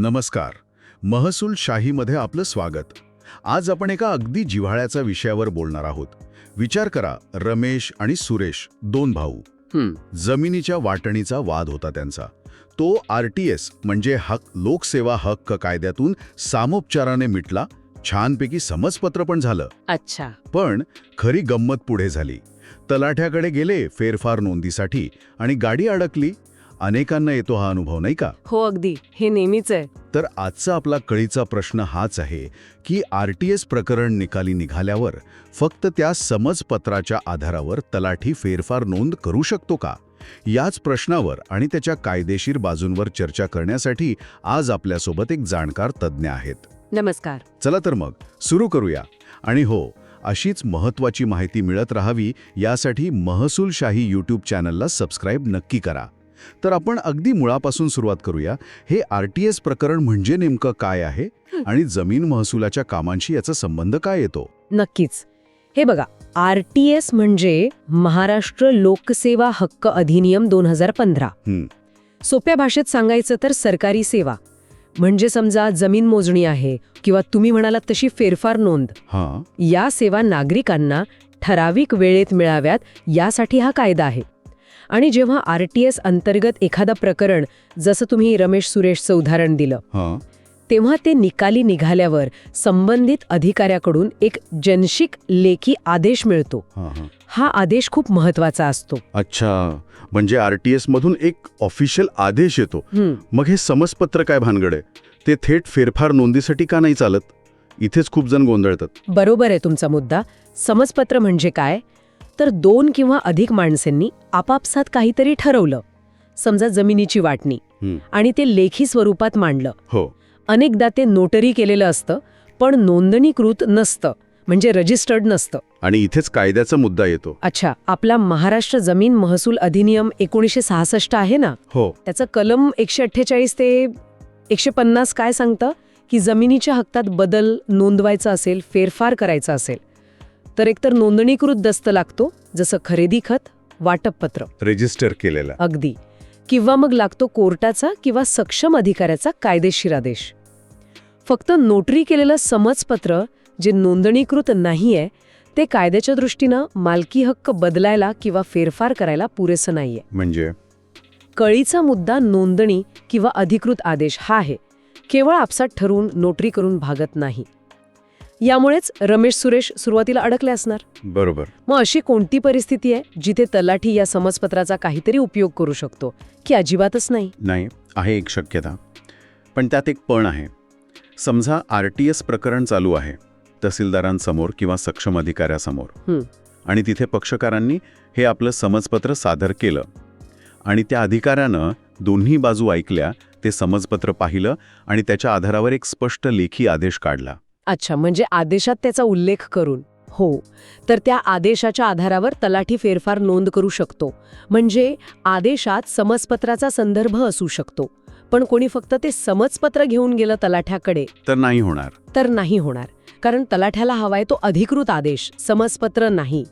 नमस्कार. महसूल शाहीमध्ये आपलं स्वागत. आज आपण एका अगदी जिव्हाळ्याच्या विषयावर बोलणार आहोत. विचार करा रमेश आणि सुरेश दोन भाऊ. जमिनीच्या वाटणीचा वाद होता त्यांचा. तो आर टी एस म्हणजे हक लोकसेवा हक्क कायद्यातून सामोपचाराने मिटला. छानपैकी समजपत्र पण झालं. अच्छा. पण खरी गंमत पुढे झाली. तलाठ्याकडे गेले फेरफार नोंदीसाठी आणि गाडी अडकली अनेकांना येतो हा अनुभव नाही का? हो अगदी. हे नेहमीच आहे. तर आजचा आपला कळीचा प्रश्न हाच आहे की आर टी एस प्रकरण निकाली निघाल्यावर फक्त त्या समजपत्राच्या आधारावर तलाठी फेरफार नोंद करू शकतो का? याच प्रश्नावर आणि त्याच्या कायदेशीर बाजूंवर चर्चा करण्यासाठी आज आपल्यासोबत एक जाणकार तज्ज्ञ आहेत. नमस्कार. चला तर मग सुरू करूया. आणि हो अशीच महत्त्वाची माहिती मिळत राहावी यासाठी महसूलशाही यूट्यूब चॅनलला सबस्क्राईब नक्की करा. तर आपण अगदी मुळापासून सुरुवात करूया. हे आर टी एस प्रकरण म्हणजे नेमकं काय आहे? आणि जमीन महसुलाच्या कामांशी याचा संबंध काय येतो? नक्कीच. हे बघा आर टी एस म्हणजे महाराष्ट्र लोकसेवा हक्क अधिनियम दोन हजार पंधरा. हं, सोप्या भाषेत सांगायचं तर सरकारी सेवा. म्हणजे समजा जमीन मोजणी आहे किंवा तुम्ही म्हणालात तशी फेरफार नोंद. हां. या सेवा नागरिकांना ठराविक वेळेत मिळाव्यात यासाठी हा कायदा आहे. आणि जेव्हा आर टी एस अंतर्गत एखादं प्रकरण जसं तुम्ही रमेश सुरेशचं उदाहरण दिलं हां. तेव्हा ते निकाली निघाल्यावर संबंधित अधिकाऱ्याकडून एक जनशिक लेखी आदेश मिळतो. हां आदेश खूप महत्त्वाचा असतो. अच्छा. म्हणजे आर टी एसमधून एक ऑफिशियल आदेश येतो. मग हे समजपत्र काय भानगड आहे? ते थेट फेरफार नोंदीसाठी का नाही चालत? इथेच खूप जण गोंधळतात. बरोबर आहे तुमचा मुद्दा. समजपत्र म्हणजे काय? तर दोन किंवा अधिक माणसांनी आपापसात काहीतरी ठरवलं. समजा जमिनीची वाटणी. आणि ते लेखी स्वरूपात मांडलं. हो. अनेकदा ते नोटरी केलेलं असतं पण नोंदणीकृत नसतं म्हणजे रजिस्टर्ड नसतं. आणि इथेच कायद्याचा मुद्दा येतो. अच्छा आपला महाराष्ट्र जमीन महसूल अधिनियम एकोणीसशे सहासष्ट आहे ना? हो. त्याचं कलम एकशे अठ्ठेचाळीस ते एकशे पन्नास काय सांगतं? की जमिनीच्या हक्कात बदल नोंदवायचा असेल फेरफार करायचा असेल. तर एकतर नोंदणीकृत दस्त लागतो जसं खरेदी खत वाटपपत्र. रेजिस्टर केलेला. अगदी. किंवा मग लागतो कोर्टाचा किंवा सक्षम अधिकाऱ्याचा कायदेशीर आदेश. फक्त नोटरी केलेलं समजपत्र जे नोंदणीकृत नाहीये ते कायद्याच्या दृष्टीनं मालकी हक्क बदलायला किंवा फेरफार करायला पुरेसं नाहीये. म्हणजे? कळीचा मुद्दा नोंदणी किंवा अधिकृत आदेश हा आहे. केवळ आपसात ठरवून नोटरी करून भागत नाही. यामुळेच रमेश सुरेश सुरुवातीला अडकले असणार. बरोबर. मग अशी कोणती परिस्थिती आहे जिथे तलाठी या समजपत्राचा काहीतरी उपयोग करू शकतो की अजिबातच नाही? नाही आहे एक शक्यता. पण त्यात एक पण आहे. समजा आर टी एस प्रकरण चालू आहे तहसीलदारांसमोर किंवा सक्षम अधिकाऱ्यासमोर. हं. आणि तिथे पक्षकारांनी हे आपलं समजपत्र सादर केलं. आणि त्या अधिकाऱ्यानं दोन्ही बाजू ऐकल्या ते समजपत्र पाहिलं आणि त्याच्या आधारावर एक स्पष्ट लेखी आदेश काढला. अच्छा म्हणजे आदेशात त्याचा उल्लेख करून. हो तर त्या आदेशाच्या आधारावर तलाठी फेरफार नोंद करू शकतो. म्हणजे आदेशात समजपत्राचा संदर्भ असू शकतो. पण कोणी फक्त ते समजपत्र घेऊन गेलं तलाठ्याकडे. तर नाही होणार. तर नाही होणार. कारण तलाठ्याला हवाय तो अधिकृत आदेश समजपत्र नाही.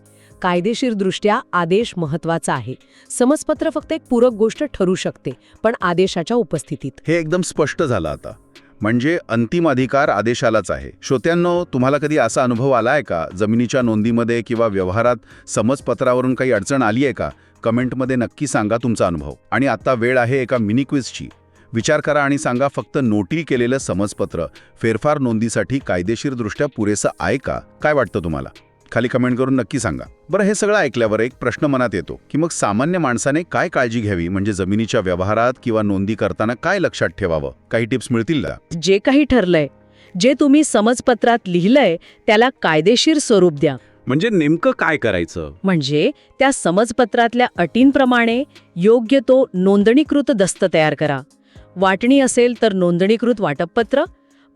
कायदेशीरदृष्ट्या आदेश महत्त्वाचा आहे. समजपत्र फक्त एक पूरक गोष्ट ठरू शकते पण आदेशाच्या उपस्थितीत. हे एकदम स्पष्ट झालं आता. म्हणजे अंतिम अधिकार आदेशालाच आहे. श्रोत्यांनो तुम्हाला कधी असा अनुभव आला आहे का? जमिनीच्या नोंदीमध्ये किंवा व्यवहारात समजपत्रावरून काही अडचण आली आहे का? कमेंटमध्ये नक्की सांगा तुमचा अनुभव. आणि आता वेळ आहे एका मिनी क्विजची. विचार करा आणि सांगा फक्त नोटी केलेलं समजपत्र फेरफार नोंदीसाठी कायदेशीरदृष्ट्या पुरेसं आहे का? काय वाटतं तुम्हाला? खाली कमेंट करून नक्की सांगा. बरं हे सगळं ऐकल्यावर एक प्रश्न मनात येतो की मग सामान्य माणसाने काय काळजी घ्यावी? म्हणजे जमिनीच्या व्यवहारात किंवा नोंदी करताना काय लक्षात ठेवावं? काही टिप्स मिळतील का? जे काही ठरलंय जे तुम्ही समजपत्रात लिहिलंय त्याला कायदेशीर स्वरूप द्या. म्हणजे नेमकं काय करायचं? म्हणजे त्या समजपत्रातल्या अटींप्रमाणे योग्य तो नोंदणीकृत दस्त तयार करा. वाटणी असेल तर नोंदणीकृत वाटपपत्र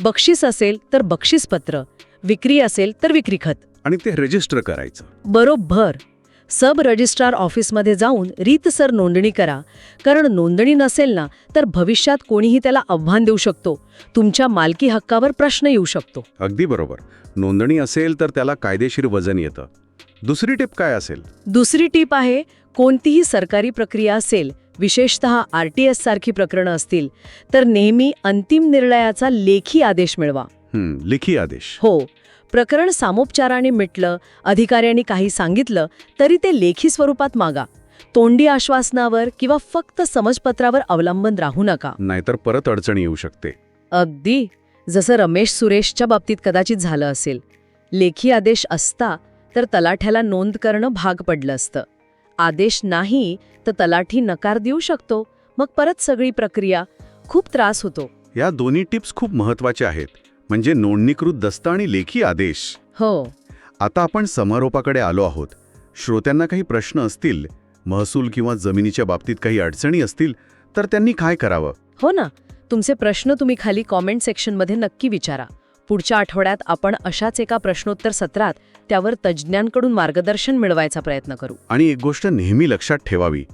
बक्षीस असेल तर बक्षीसपत्र. विक्री असेल तर विक्री खत. आणि ते रजिस्टर करायचं. बरोबर. सब रजिस्ट्रार ऑफिसमध्ये जाऊन रीतसर नोंदणी करा. कारण नोंदणी नसेल ना तर भविष्यात कोणीही त्याला आव्हान देऊ शकतो. तुमच्या मालकी हक्कावर प्रश्न येऊ शकतो. अगदी बरोबर. नोंदणी असेल तर त्याला कायदेशीर वजन येतं. दुसरी टिप काय असेल? दुसरी टीप आहे कोणतीही सरकारी प्रक्रिया असेल विशेषत आर टी एस सारखी प्रकरणं असतील तर नेहमी अंतिम निर्णयाचा लेखी आदेश मिळवा. लेखी आदेश. हो. प्रकरण सामोपचाराने मिटलं अधिकाऱ्यांनी काही सांगितलं तरी ते लेखी स्वरूपात मागा. तोंडी आश्वासनावर किंवा फक्त समजपत्रावर अवलंबन राहू नका. नाहीतर परत अडचण येऊ शकते. अगदी. जसं रमेश सुरेशच्या बाबतीत कदाचित झालं असेल. लेखी आदेश असता तर तलाठ्याला नोंद करणं भाग पडलं असतं. आदेश नाही तर तलाठी नकार देऊ शकतो. मग परत सगळी प्रक्रिया खूप त्रास होतो. या दोन्ही टिप्स खूप महत्त्वाच्या आहेत. म्हणजे नोंदणीकृत दस्त आणि लेखी आदेश. हो. आता आपण समारोपाकडे आलो आहोत. श्रोत्यांना काही प्रश्न असतील महसूल किंवा जमिनीच्या बाबतीत काही अडचणी असतील तर त्यांनी काय करावं? हो ना. तुमचे प्रश्न तुम्ही खाली कॉमेंट सेक्शनमध्ये नक्की विचारा. पुढच्या आठवड्यात आपण अशाच एका प्रश्नोत्तर सत्रात त्यावर तज्ज्ञांकडून मार्गदर्शन मिळवायचा प्रयत्न करू. आणि एक गोष्ट नेहमी लक्षात ठेवावी.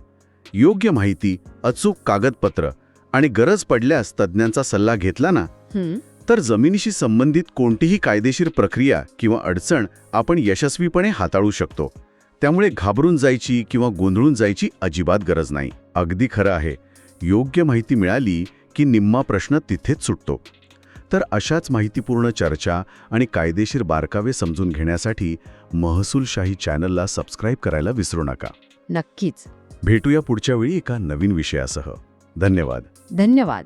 योग्य माहिती अचूक कागदपत्र आणि गरज पडल्यास तज्ज्ञांचा सल्ला घेतला ना? हं, तर जमिनीशी संबंधित कोणतीही कायदेशीर प्रक्रिया किंवा अडचण आपण यशस्वीपणे हाताळू शकतो. त्यामुळे घाबरून जायची किंवा गोंधळून जायची अजिबात गरज नाही. अगदी खरं आहे. योग्य माहिती मिळाली की निम्मा प्रश्न तिथेच सुटतो. तर अशाच माहितीपूर्ण चर्चा आणि कायदेशीर बारकावे समजून घेण्यासाठी महसूलशाही चॅनलला सबस्क्राईब करायला विसरू नका. नक्कीच. भेटूया पुढच्या वेळी एका नवीन विषयासह. धन्यवाद. धन्यवाद.